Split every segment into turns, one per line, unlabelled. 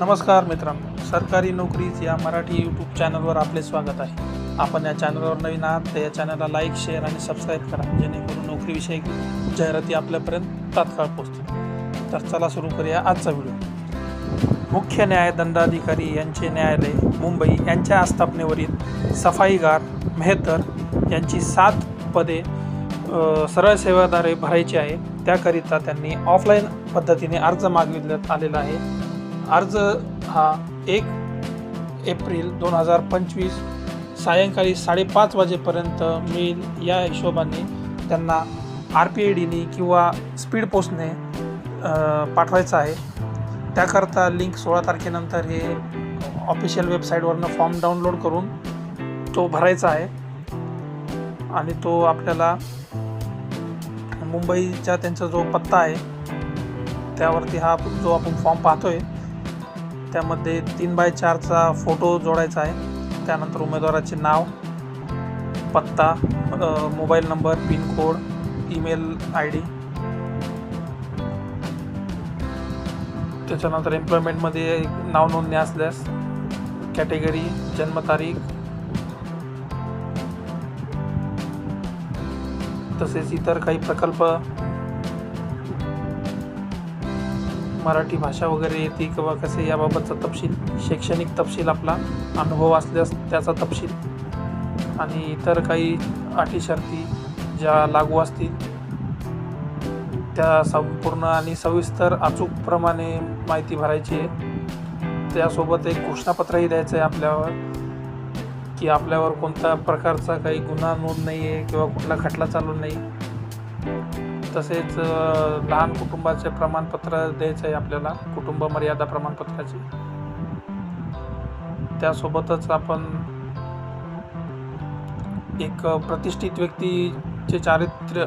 नमस्कार मित्रांनो सरकारी नोकरीच या मराठी यूट्यूब चॅनलवर आपले स्वागत आहे. आपण या चॅनलवर नवीन आहात तर या चॅनलला लाईक शेअर आणि सबस्क्राईब करा. जेणेकरून नोकरीविषयी जाहिराती आपल्यापर्यंत तात्काळ पोहोचतील. तर चला सुरू करूया आजचा व्हिडिओ मुख्य न्याय दंडाधिकारी यांचे न्यायालय मुंबई यांच्या आस्थापनेवरील सफाईगार मेहतर यांची सात पदे सरळ सेवाद्वारे भरायची आहे. त्याकरिता त्यांनी ऑफलाईन पद्धतीने अर्ज मागविण्यात आलेला आहे. अर्ज हा एक एप्रिल दोन हजार पंचवीस सायंकाळी साडेपाच वाजेपर्यंत मिळेल. या हिशोबाने त्यांना आर पी आय डीने किंवा स्पीड पोस्टने पाठवायचं आहे. त्याकरता लिंक सोळा तारखेनंतर हे ऑफिशियल वेबसाईटवरनं फॉर्म डाउनलोड करून तो भरायचा आहे. आणि तो आपल्याला मुंबईचा त्यांचा जो पत्ता आहे त्यावरती हा जो आपण फॉर्म पाहतो आहे त्यामध्ये तीन बाय चारचा फोटो जोडायचा आहे. त्यानंतर उमेदवाराचे नाव पत्ता mobile number pin code email I D. त्याच्यानंतर एम्प्लॉयमेंटमध्ये नाव नोंदणी असल्यास कॅटेगरी जन्मतारीख तसेच इतर काही प्रकल्प मराठी भाषा वगैरे येते किंवा कसे याबाबतचा तपशील शैक्षणिक तपशील आपला अनुभव असल्यास त्याचा तपशील. आणि इतर काही अटी शर्ती ज्या लागू असतील त्या संपूर्ण आणि सविस्तर अचूकप्रमाणे माहिती भरायची आहे. त्यासोबत एक घोषणापत्रही द्यायचं आहे आपल्यावर की आपल्यावर कोणत्या प्रकारचा काही गुन्हा नोंद नाही आहे किंवा कुठला खटला चालू नाही. तसेच लहान कुटुंबाचे प्रमाणपत्र द्यायचं आहे आपल्याला कुटुंब मर्यादा प्रमाणपत्राची. त्यासोबतच आपण एक प्रतिष्ठित व्यक्तीचे चारित्र्य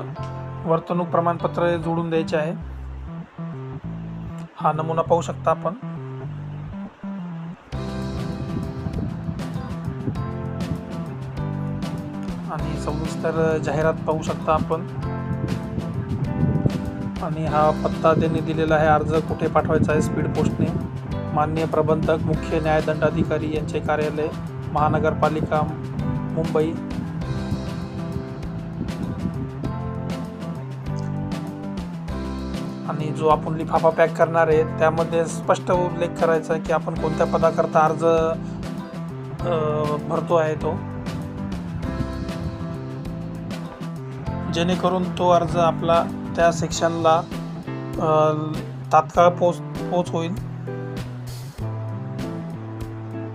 वर्तणूक प्रमाणपत्र जोडून द्यायचे आहे. हा नमुना पाहू शकता आपण. आणि सविस्तर जाहिरात पाहू शकता आपण. आणि हा पत्ता त्यांनी दिलेला आहे. अर्ज कुठे पाठवायचा आहे? स्पीड पोस्टने. माननीय प्रबंधक मुख्य न्यायदंडाधिकारी यांचे कार्यालय महानगरपालिका मुंबई. आणि जो आपण लिफाफा पॅक करणार आहे त्यामध्ये स्पष्ट उल्लेख करायचा आहे की आपण कोणत्या पदाकरता अर्ज भरतो आहे तो. जेणेकरून तो अर्ज आपला त्या सेक्शनला तात्काळ पोच पोच होईल.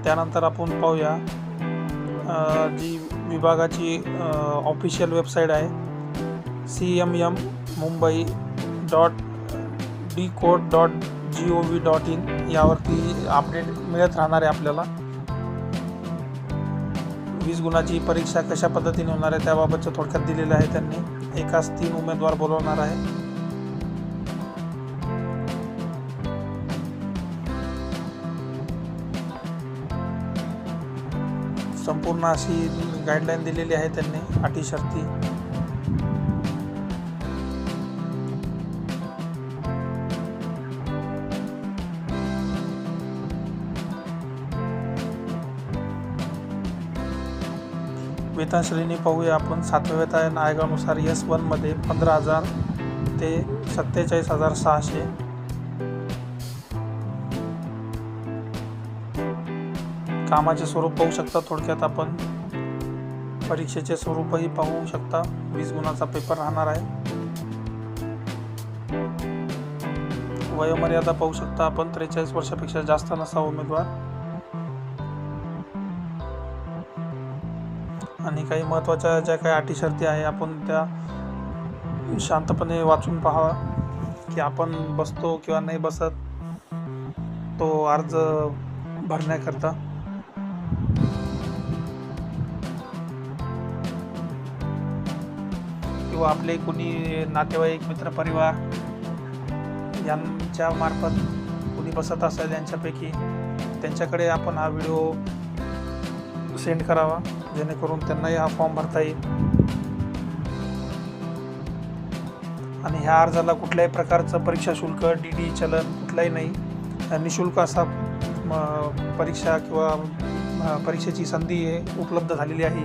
त्यानंतर आपण पाहूया जी विभागाची ऑफिशियल वेबसाईट आहे C M M Mumbai dot D code dot G O V dot in यावरती अपडेट मिळत राहणार आहे आपल्याला. वीस गुणाची परीक्षा कशा पद्धतीने होणार आहे त्याबाबतचं थोडक्यात दिलेलं आहे त्यांनी. एकाच तीन उमेदवार बोलवणार आहे. संपूर्ण अशी गाईडलाईन दिलेली आहे त्यांनी अटी शर्ती वेतन श्रेणी पाहूया आपण. सातव्या वेतन आयोगानुसार एस वनमध्ये पंधरा हजार ते सत्तेचाळीस हजार सहाशे कामाचे स्वरूप पाहू शकता. थोडक्यात आपण परीक्षेचे स्वरूपही पाहू शकता. वीस गुणाचा पेपर राहणार आहे. वयोमर्यादा पाहू शकता आपण. त्रेचाळीस वर्षापेक्षा जास्त नसा उमेदवार. आणि काही महत्त्वाच्या ज्या काही अटी शर्ती आहे आपण त्या शांतपणे वाचून पाहावा की आपण बसतो किंवा नाही बसत तो अर्ज भरण्याकरता. किंवा आपले कोणी नातेवाईक मित्रपरिवार यांच्या मार्फत कोणी बसत असेल यांच्यापैकी त्यांच्याकडे आपण हा व्हिडिओ सेंड करावा. जेणेकरून त्यांनाही हा फॉर्म भरता येईल. आणि ह्या अर्जाला कुठल्याही प्रकारचं परीक्षा शुल्क डी डी चलन कुठलाही नाही. निशुल्क असा परीक्षा किंवा परीक्षेची संधी उपलब्ध झालेली आहे.